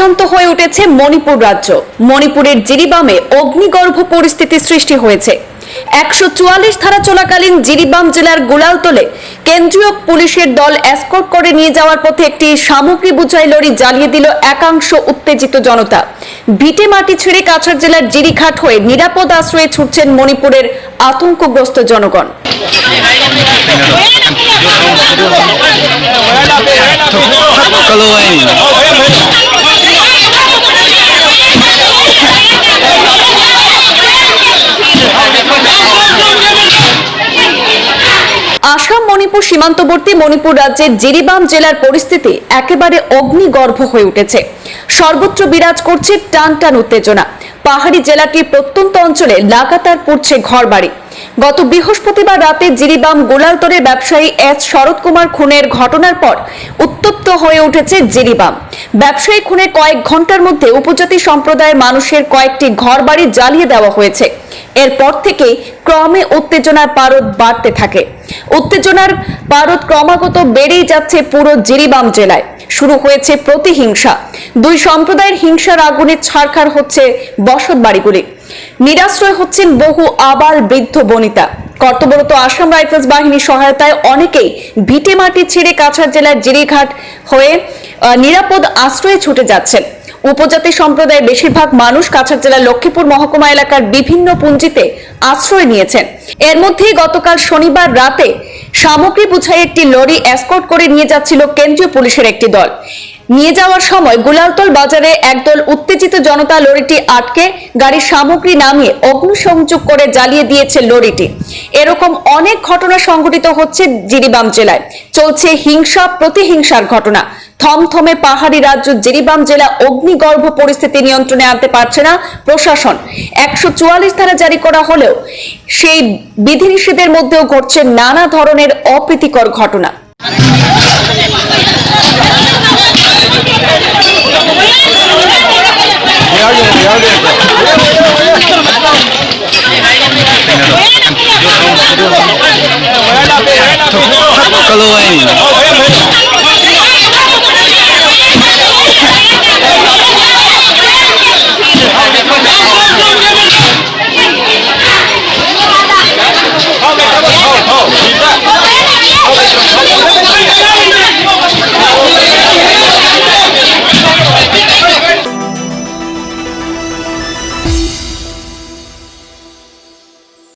অশান্ত হয়ে উঠেছে মণিপুর রাজ্য। মণিপুরের জিরিবামে অগ্নিগর্ভ পরিস্থিতি সৃষ্টি হয়েছে। একশো চুয়াল্লিশ ধারা চলাকালীন জিরিবাম জেলার গুলালতলে কেন্দ্রীয় পুলিশের দল এসকর্ট করে নিয়ে যাওয়ার পথে একটি সামগ্রী বুঝাই লরি জ্বালিয়ে দিল একাংশ উত্তেজিত জনতা। ভিটে মাটি ছেড়ে কাছাড় জেলার জিরিঘাট হয়ে নিরাপদ আশ্রয়ে ছুটছেন মণিপুরের আতঙ্কগ্রস্ত জনগণ। আসাম, মণিপুর সীমান্তবর্তী মণিপুর রাজ্যের জিরিবাম জেলার পরিস্থিতি একেবারে অগ্নিগর্ভ হয়ে উঠেছে। সর্বত্র বিরাজ করছে টান টান উত্তেজনা। পাহাড়ি জেলাটির প্রত্যন্ত অঞ্চলে লাগাতার পড়ছে ঘরবাড়ি। গত বৃহস্পতিবার রাতে জিরিবাম গোলালতরের ব্যবসায়ী এস শরৎ কুমার খুনের ঘটনার পর উত্তপ্ত হয়ে উঠেছে জিরিবাম। ব্যবসায়ী খুনের কয়েক ঘণ্টার মধ্যে উপজাতি সম্প্রদায়ের মানুষের কয়েকটি ঘরবাড়ি জ্বালিয়ে দেওয়া হয়েছে। এরপর থেকেই ক্রমে উত্তেজনার পারদ বাড়তে থাকে। উত্তেজনার পারদ ক্রমাগত বেড়েই যাচ্ছে পুরো জিরিবাম জেলায়। শুরু হয়েছে প্রতিহিংসা। দুই সম্প্রদায়ের হিংসার আগুনে ছারখার হচ্ছে বসত বাড়িগুলি। নিরাশ্রয় হচ্ছেন বহু আবাল বৃদ্ধ বনিতা। কর্তব্যরত আসাম রাইফেলস বাহিনীর সহায়তায় অনেকেই ভিটে মাটি ছেড়ে কাছাড় জেলার জিরিঘাট হয়ে নিরাপদ আশ্রয়ে ছুটে যাচ্ছেন। উপজাতি সম্প্রদায়ের বেশিরভাগ মানুষ কাছাড় জেলার লক্ষ্মীপুর মহকুমা এলাকার বিভিন্ন পুঞ্জিতে আশ্রয় নিয়েছেন। এর মধ্যেই গতকাল শনিবার রাতে সামগ্রী বুঝাই একটি লরি এসকর্ট করে নিয়ে যাচ্ছিল কেন্দ্রীয় পুলিশের একটি দল। নিয়ে যাওয়ার সময় গুলালতল বাজারে একদল উত্তেজিত জনতা লরিটি আটকে গাড়ির সামগ্রী নামিয়ে অগ্নিসংযোগ করে জ্বালিয়ে দিয়েছে লরিটি। এরকম অনেক ঘটনা সংঘটিত হচ্ছে জিরিবাম জেলায়। চলছে হিংসা, প্রতিহিংসার ঘটনা। থমথমে পাহাড়ি রাজ্য জিরিবাম জেলা অগ্নিগর্ভ পরিস্থিতি নিয়ন্ত্রণে আনতে পারছে না প্রশাসন। একশো চুয়াল্লিশ ধারা জারি করা হলেও সেই বিধিনিষেধের মধ্যেও ঘটছে নানা ধরনের অপ্রীতিকর ঘটনা। ก็รวย